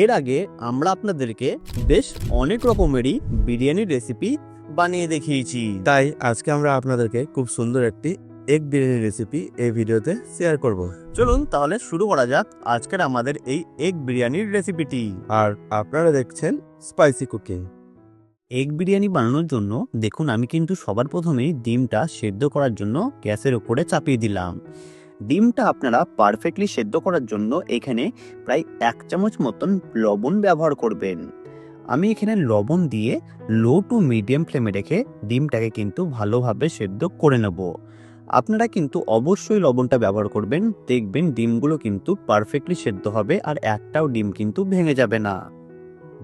এর আগে আমরা আপনাদেরকে বেশ অনেক রকমেরই বিরিয়ানির রেসিপি বানিয়ে দেখিয়েছি। তাই আজকে আমরা আপনাদেরকে খুব সুন্দর একটি এগ বিরিয়ানি রেসিপি এই ভিডিওতে শেয়ার করব। চলুন তাহলে শুরু করা যাক আজকের আমাদের এই এগ বিরিয়ানির রেসিপিটি আর আপনারা দেখছেন স্পাইসি কুকিং এগ বিরিয়ানি বানানোর জন্য দেখুন আমি কিন্তু সবার প্রথমেই ডিমটা সেদ্ধ করার জন্য গ্যাসের উপরে চাপিয়ে দিলাম। ডিমটা আপনারা পারফেক্টলি সেদ্ধ করার জন্য এখানে প্রায় এক চামচ মতন লবণ ব্যবহার করবেন। আমি এখানে লবণ দিয়ে লো টু মিডিয়াম ফ্লেমে রেখে ডিমটাকে কিন্তু ভালোভাবে সেদ্ধ করে নেব। আপনারা কিন্তু অবশ্যই লবণটা ব্যবহার করবেন, দেখবেন ডিমগুলো কিন্তু পারফেক্টলি সেদ্ধ হবে আর একটাও ডিম কিন্তু ভেঙে যাবে না।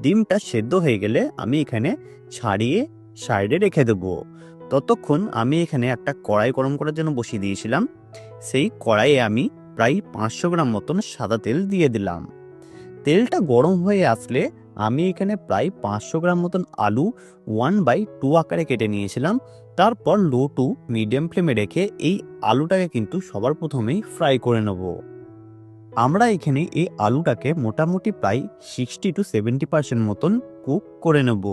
ডিমটা সেদ্ধ হয়ে গেলে আমি এখানে ছাড়িয়ে সাইডে রেখে দেব। ততক্ষণ আমি এখানে একটা কড়াই গরম করার জন্য বসিয়ে দিয়েছিলাম। সেই কড়াইয়ে আমি প্রায় পাঁচশো গ্রাম মতন সাদা তেল দিয়ে দিলাম। তেলটা গরম হয়ে আসলে আমি এখানে প্রায় পাঁচশো গ্রাম মতন আলু ওয়ান বাই টু আকারে কেটে নিয়েছিলাম। তারপর লো টু মিডিয়াম ফ্লেমে রেখে এই আলুটাকে কিন্তু সবার প্রথমেই ফ্রাই করে নেব। আমরা এখানে এই আলুটাকে মোটামুটি প্রায় সিক্সটি টু সেভেন্টি পার্সেন্ট মতন কুক করে নেব।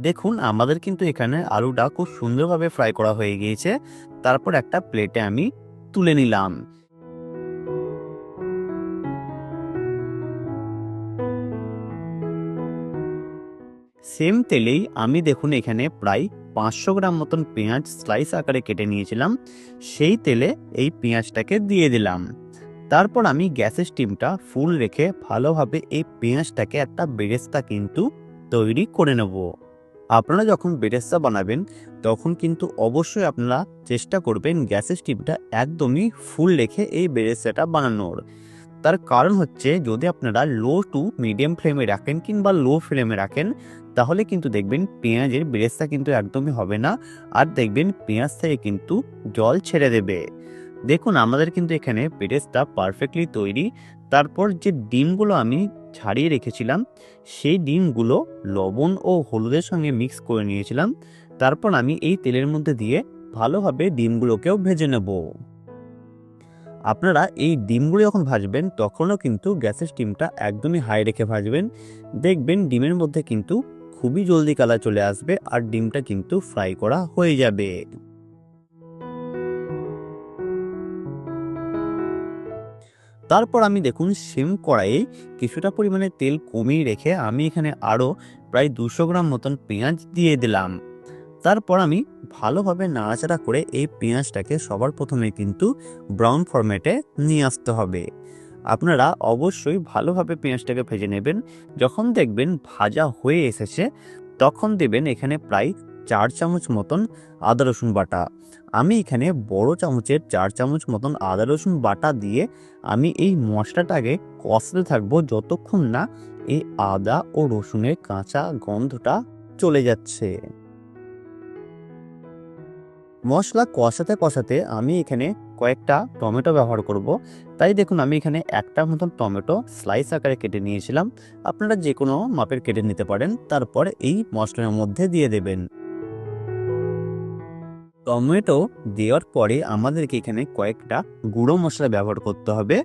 দেখুন, আমাদের কিন্তু এখানে আলুটা খুব সুন্দরভাবে ফ্রাই করা হয়ে গিয়েছে। তারপর একটা প্লেটে আমি তুলে নিলাম। সেম তেলেই আমি দেখুন, এখানে প্রায় পাঁচশো গ্রাম মতন পেঁয়াজ স্লাইস আকারে কেটে নিয়েছিলাম। সেই তেলে এই পেঁয়াজটাকে দিয়ে দিলাম। তারপর আমি গ্যাসের স্টিমটা ফুল রেখে ভালোভাবে এই পেঁয়াজটাকে একটা বেরেস্তা কিন্তু তৈরি করে নেব। আপনারা যখন বেরেস্তা বানাবেন, তখন কিন্তু অবশ্যই আপনারা চেষ্টা করবেন গ্যাসের স্টিমটা একদমই ফুল রেখে এই বেরেস্তাটা বানানোর। তার কারণ হচ্ছে যদি আপনারা লো টু মিডিয়াম ফ্লেমে রাখেন কিংবা লো ফ্লেমে রাখেন, তাহলে কিন্তু দেখবেন পেঁয়াজের বেরেস্তা কিন্তু একদমই হবে না আর দেখবেন পেঁয়াজ থেকে কিন্তু জল ছেড়ে দেবে। দেখুন, আমাদের কিন্তু এখানে বেরেস্তা পারফেক্টলি তৈরি। তারপর যে ডিমগুলো আমি ছাড়িয়ে রেখেছিলাম, সেই ডিমগুলো লবণ ও হলুদের সঙ্গে মিক্স করে নিয়েছিলাম। তারপর আমি এই তেলের মধ্যে দিয়ে ভালোভাবে ডিমগুলোকেও ভেজে নেব। আপনারা এই ডিমগুলো যখন ভাজবেন, তখনও কিন্তু গ্যাসের স্টিমটা একদমই হাই রেখে ভাজবেন। দেখবেন ডিমের মধ্যে কিন্তু খুবই জলদি কালার চলে আসবে আর ডিমটা কিন্তু ফ্রাই করা হয়ে যাবে। তারপর আমি দেখুন সেম কড়াইয়ে কিছুটা পরিমাণে তেল কমিয়ে রেখে আমি এখানে আরও প্রায় দুশো গ্রাম মতন পেঁয়াজ দিয়ে দিলাম। তারপর আমি ভালোভাবে নাড়াচাড়া করে এই পেঁয়াজটাকে সবার প্রথমে কিন্তু ব্রাউন ফরম্যাটে নিয়ে আসতে হবে। আপনারা অবশ্যই ভালোভাবে পেঁয়াজটাকে ভেজে নেবেন। যখন দেখবেন ভাজা হয়ে এসেছে, তখন দেবেন এখানে প্রায় চার চামচ মতন আদা রসুন বাটা। আমি এখানে বড় চামচের চার চামচ মতন আদা রসুন বাটা দিয়ে আমি এই মশলাটাকে কষতে থাকব যতক্ষণ না এই আদা ও রসুনের কাঁচা গন্ধটা চলে যাচ্ছে। মশলা কষাতে কষাতে আমি এখানে কয়েকটা টমেটো ব্যবহার করব। তাই দেখুন আমি এখানে একটা মতন টমেটো স্লাইস আকারে কেটে নিয়েছিলাম। আপনারা যে কোনো মাপের কেটে নিতে পারেন। তারপর এই মশলার মধ্যে দিয়ে দেবেন। টমেটো দেওয়ার পরে আমাদেরকে এখানে কয়েকটা গুঁড়ো মশলা ব্যবহার করতে হবে।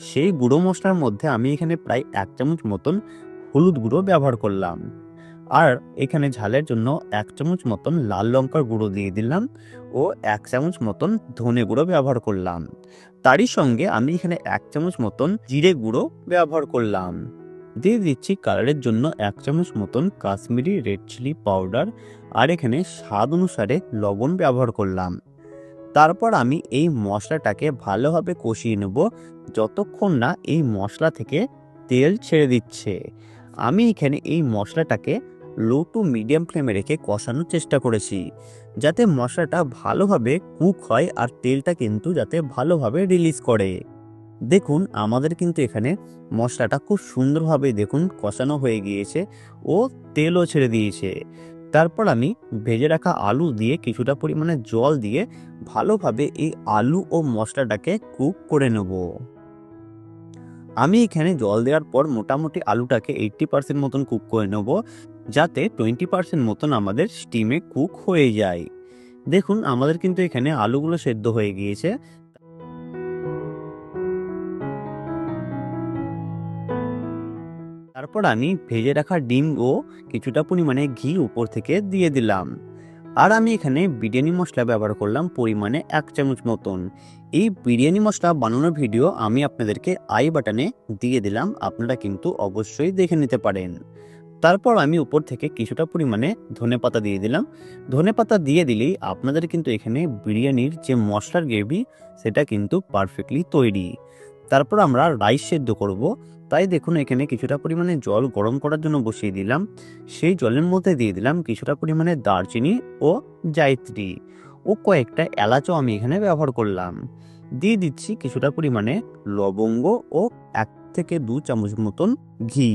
সেই গুঁড়ো মশলার মধ্যে আমি এখানে প্রায় এক চামচ মতন হলুদ গুঁড়ো ব্যবহার করলাম। আর এখানে ঝালের জন্য এক চামচ মতন লাল লঙ্কার গুঁড়ো দিয়ে দিলাম ও এক চামচ মতন ধনে গুঁড়ো ব্যবহার করলাম। তারই সঙ্গে আমি এখানে এক চামচ মতন জিরে গুঁড়ো ব্যবহার করলাম। দিয়ে দিচ্ছি কালারের জন্য এক চামচ মতন কাশ্মীরি রেড চিলি পাউডার আর এখানে স্বাদ অনুসারে লবণ ব্যবহার করলাম। তারপর আমি এই মশলাটাকে ভালোভাবে কষিয়ে নেব যতক্ষণ না এই মশলা থেকে তেল ছেড়ে দিচ্ছে। আমি এখানে এই মশলাটাকে লো টু মিডিয়াম ফ্লেমে রেখে কষানোর চেষ্টা করেছি যাতে মশলাটা ভালোভাবে কুক হয় আর তেলটা কিন্তু যাতে ভালোভাবে রিলিজ করে। দেখুন, আমাদের কিন্তু এখানে মশলাটা খুব সুন্দরভাবে দেখুন কষানো হয়ে গিয়েছে ও তেলও ছেড়ে দিয়েছে। তারপর আমি ভেজে রাখা আলু দিয়ে কিছুটা পরিমাণে জল দিয়ে ভালোভাবে এই আলু ও মশলাটাকে কুক করে নেব। আমি এখানে জল দেওয়ার পর মোটামুটি আলুটাকে এইট্টি পার্সেন্ট মতন কুক করে নেব, যাতে টোয়েন্টি পার্সেন্ট মতন আমাদের স্টিমে কুক হয়ে যায়। দেখুন, আমাদের কিন্তু এখানে আলুগুলো সেদ্ধ হয়ে গিয়েছে। তারপর আমি ভেজে রাখা ডিম ও কিছুটা পরিমাণে ঘি উপর থেকে দিয়ে দিলাম। আর আমি এখানে বিরিয়ানি মশলা ব্যবহার করলাম পরিমাণে এক চামচ মতন। এই বিরিয়ানি মশলা বানানোর ভিডিও আমি আপনাদেরকে আই বাটনে দিয়ে দিলাম, আপনারা কিন্তু অবশ্যই দেখে নিতে পারেন। তারপর আমি উপর থেকে কিছুটা পরিমাণে ধনেপাতা দিয়ে দিলাম। ধনেপাতা দিয়ে দিলেই আপনাদের কিন্তু এখানে বিরিয়ানির যে মশলার গ্রেভি, সেটা কিন্তু পারফেক্টলি তৈরি। তারপর আমরা রাইস সেদ্ধ করব। তাই দেখুন, এখানে কিছুটা পরিমাণে জল গরম করার জন্য বসিয়ে দিলাম। সেই জলের মধ্যে দিয়ে দিলাম কিছুটা পরিমাণে দারচিনি ও জায়ত্রী ও কয়েকটা এলাচও আমি এখানে ব্যবহার করলাম। দিয়ে দিচ্ছি কিছুটা পরিমাণে লবঙ্গ ও এক থেকে দু চামচ মতন ঘি।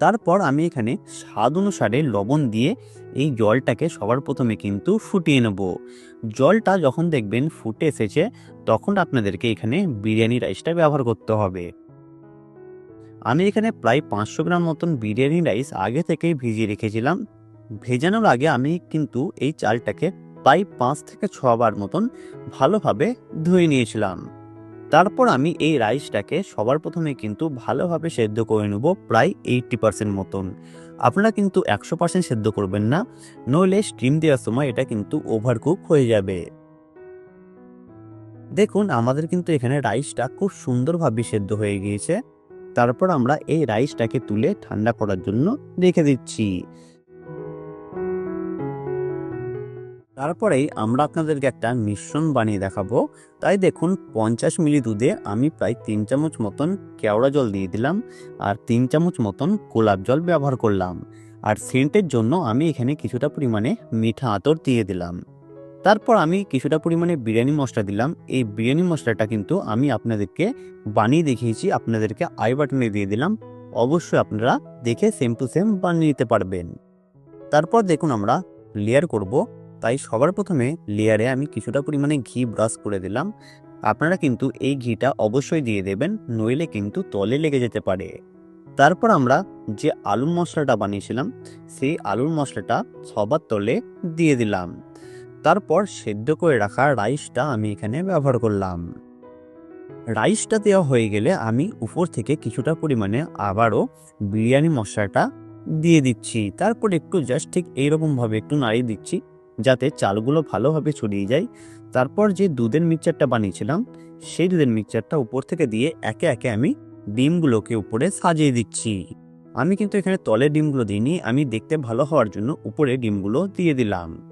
তারপর আমি এখানে স্বাদ অনুসারে লবণ দিয়ে এই জলটাকে সবার প্রথমে কিন্তু ফুটিয়ে নেব। জলটা যখন দেখবেন ফুটে এসেছে, তখন আপনাদেরকে এখানে বিরিয়ানি রাইসটা ব্যবহার করতে হবে। আমি এখানে প্রায় পাঁচশো গ্রাম মতন বিরিয়ানি রাইস আগে থেকেই ভিজিয়ে রেখেছিলাম। ভেজানোর আগে আমি কিন্তু এই চালটাকে প্রায় পাঁচ থেকে ছবার মতন ভালোভাবে ধুয়ে নিয়েছিলাম। তারপর আমি এই রাইসটাকে সবার প্রথমে কিন্তু ভালোভাবে সেদ্ধ করে নেব প্রায় এইটটি পার্সেন্ট মতন। আপনারা কিন্তু একশো পার্সেন্ট সেদ্ধ করবেন না, নইলে স্টিম দেওয়ার সময় এটা কিন্তু ওভারকুক হয়ে যাবে। দেখুন, আমাদের কিন্তু এখানে রাইসটা খুব সুন্দরভাবে সেদ্ধ হয়ে গিয়েছে। তারপর আমরা এই রাইসটাকে তুলে ঠান্ডা করার জন্য রেখে দিচ্ছি। তারপরেই আমরা আপনাদেরকে একটা মিশ্রণ বানিয়ে দেখাবো। তাই দেখুন, পঞ্চাশ মিলি দুধে আমি প্রায় তিন চামচ মতন কেওড়া জল দিয়ে দিলাম আর তিন চামচ মতন গোলাপ জল ব্যবহার করলাম। আর সেন্টের জন্য আমি এখানে কিছুটা পরিমাণে মিঠা আতর দিয়ে দিলাম। তারপর আমি কিছুটা পরিমাণে বিরিয়ানি মশলা দিলাম। এই বিরিয়ানি মশলাটা কিন্তু আমি আপনাদেরকে বানিয়ে দেখিয়েছি, আপনাদেরকে আই বাটনে দিয়ে দিলাম। অবশ্যই আপনারা দেখে সেম টু সেম বানিয়ে নিতে পারবেন। তারপর দেখুন আমরা লেয়ার করব। তাই সবার প্রথমে লেয়ারে আমি কিছুটা পরিমাণে ঘি ব্রাশ করে দিলাম। আপনারা কিন্তু এই ঘিটা অবশ্যই দিয়ে দেবেন, নইলে কিন্তু তলে লেগে যেতে পারে। তারপর আমরা যে আলুর মশলাটা বানিয়েছিলাম, সেই আলুর মশলাটা সবার তলে দিয়ে দিলাম। তারপর সেদ্ধ করে রাখা রাইসটা আমি এখানে ব্যবহার করলাম। রাইসটা দেওয়া হয়ে গেলে আমি উপর থেকে কিছুটা পরিমাণে আবারও বিরিয়ানি মশলাটা দিয়ে দিচ্ছি। তারপর একটু জাস্ট ঠিক এইরকমভাবে একটু নাড়িয়ে দিচ্ছি। যাতে চালগুলো ভালোভাবে ছড়িয়ে যায়। তারপর যে দুধের মিক্সচারটা বানিয়েছিলাম, সেই দুধের মিক্সচারটা উপর থেকে দিয়ে একে একে আমি ডিমগুলোকে উপরে সাজিয়ে দিচ্ছি। আমি কিন্তু এখানে তলের ডিমগুলো দিইনি, আমি দেখতে ভালো হওয়ার জন্য উপরে ডিমগুলো দিয়ে দিলাম।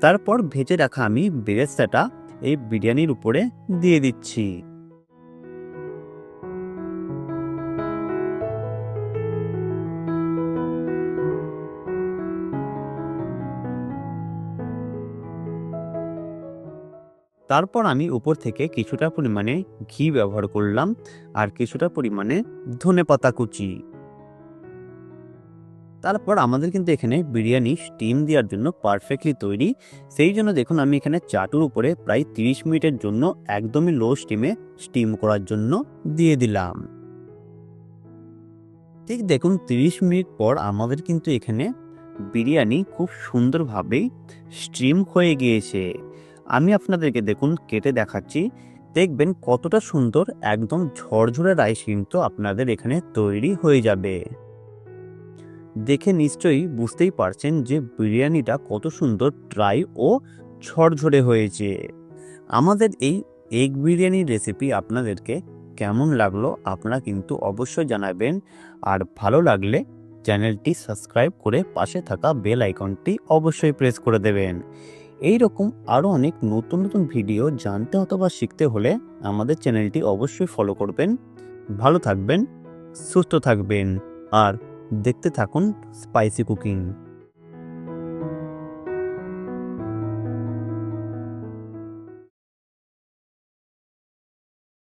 তারপর ভেজে রাখা আমি বেরেস্তাটা এই বিরিয়ানির উপরে দিয়ে দিচ্ছি। তারপর আমি উপর থেকে কিছুটা পরিমাণে ঘি ব্যবহার করলাম আর কিছুটা পরিমাণে ধনেপাতা কুচি। তারপর আমাদের কিন্তু এখানে বিরিয়ানি স্টিম দেওয়ার জন্য পারফেক্টলি তৈরি। সেই জন্য দেখুন আমি এখানে চাটুর উপরে প্রায় তিরিশ মিনিটের জন্য একদমই লো স্টিমে স্টিম করার জন্য দিয়ে দিলাম। ঠিক দেখুন তিরিশ মিনিট পর আমাদের কিন্তু এখানে বিরিয়ানি খুব সুন্দরভাবেই স্টিম হয়ে গিয়েছে। আমি আপনাদেরকে দেখুন, কেটে দেখাচ্ছি। দেখবেন কতটা সুন্দর, একদম ঝরঝরে রাইস কিন্তু আপনাদের এখানে তৈরি হয়ে যাবে। দেখে নিশ্চয়ই বুঝতেই পারছেন যে বিরিয়ানিটা কত সুন্দর, ড্রাই ও ঝরঝরে হয়েছে। আমাদের এই এগ বিরিয়ানির রেসিপি আপনাদেরকে কেমন লাগল, আপনারা কিন্তু অবশ্যই জানাবেন। আর ভালো লাগলে চ্যানেলটি সাবস্ক্রাইব করে পাশে থাকা বেল আইকনটি অবশ্যই প্রেস করে দেবেন। এই রকম আরও অনেক নতুন নতুন ভিডিও জানতে অথবা শিখতে হলে আমাদের চ্যানেলটি অবশ্যই ফলো করবেন। ভালো থাকবেন, সুস্থ থাকবেন, আর দেখতে থাকুন স্পাইসি কুকিং